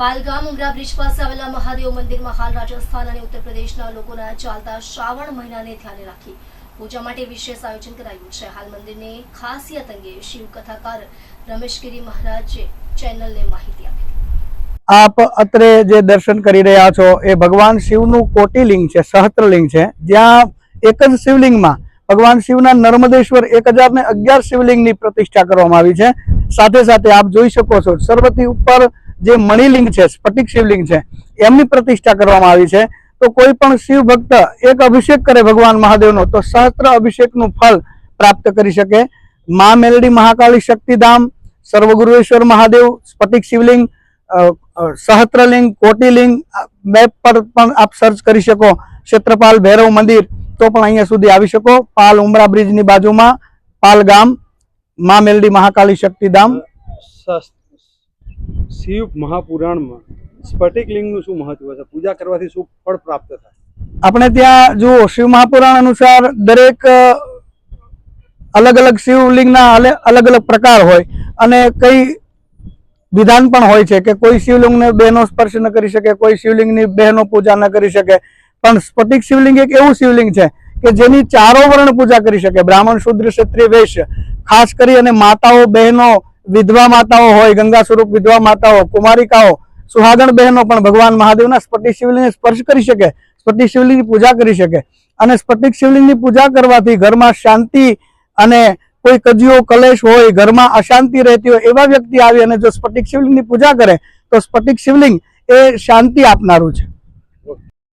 પાલગામ ઉમરા bridge પાસે આવેલા મહાદેવ મંદિરમાં હાલ રાજસ્થાન અને ઉત્તર પ્રદેશના લોકોના ચાલતા શ્રાવણ મહિનાને ધ્યાને રાખી પૂજા માટે વિશેષ આયોજન કરાયું છે. હાલ મંદિરની ખાસિયત અંગે શિવ કથાકાર રમેશગીરી મહારાજે ચેનલને માહિતી આપી આપ અત્રે જે દર્શન કરી રહ્યા છો, એ ભગવાન શિવનું કોટિલિંગ છે, સહસ્ત્રલિંગ છે. જ્યાં એક જ શિવલિંગમાં ભગવાન શિવના નર્મદેશ્વર એક હજાર ને અગિયાર શિવલિંગની પ્રતિષ્ઠા કરવામાં આવી છે. સાથે સાથે આપ જોઈ શકો છો, સર્વથી ઉપર જે મણિલિંગ છે, સ્ફટિક શિવલિંગ છે, એમની પ્રતિષ્ઠા કરવામાં આવી છે. તો કોઈ પણ શિવ ભક્ત એક અભિષેક કરે ભગવાન મહાદેવનો, તો સહસ્ત્ર અભિષેકનું ફળ પ્રાપ્ત કરી શકે. મા મેલડી મહાકાળી શક્તિધામ, સર્વગુરુએશ્વર મહાદેવ, સ્ફટિક શિવલિંગ સહસ્ત્રલિંગ, કોટિલિંગ મેપ પર પણ આપ સર્ચ કરી શકો. ક્ષેત્રપાલ ભૈરવ મંદિર, તો પણ અહીંયા સુધી આવી શકો. પાલ ઉમરા બ્રિજની બાજુમાં, પાલ ગામ, મા મેલડી મહાકાળી શક્તિધામ. શિવ મહાપુરાણમાં સ્ફટિક લિંગનું શું મહત્વ છે? પૂજા કરવાથી શું ફળ પ્રાપ્ત થાય? આપણે ત્યાં જુઓ, શિવ મહાપુરાણ અનુસાર દરેક અલગ અલગ શિવલિંગના અલગ અલગ પ્રકાર હોય અને કઈ વિધાન પણ હોય છે કે કોઈ શિવલિંગને બહેનો સ્પર્શ ન કરી શકે, કોઈ શિવલિંગની બહેનો પૂજા ન કરી શકે. પણ સ્ફટિક શિવલિંગ એક એવું શિવલિંગ છે કે જેની ચારો વર્ણ પૂજા કરી શકે. બ્રાહ્મણ, શુદ્ર, ક્ષત્રિય, વૈશ્ય. ખાસ કરી અને માતાઓ, બહેનો વિધવા માતાઓ હોય, ગંગા સ્વરૂપ વિધવા માતાઓ, કુમારિકાઓ, સુહાગણ બહેનો પણ ભગવાન મહાદેવના સ્ફટિક શિવલિંગને સ્પર્શ કરી શકે, સ્ફટિક શિવલિંગની પૂજા કરી શકે. અને સ્ફટિક શિવલિંગની પૂજા કરવાથી ઘરમાં શાંતિ અને કોઈ કજીઓ કલેશ હોય, ઘરમાં અશાંતિ રહેતી હોય એવા વ્યક્તિ આવી અને જો સ્ફટિક શિવલિંગની પૂજા કરે, તો સ્ફટિક શિવલિંગ એ શાંતિ આપનારું છે.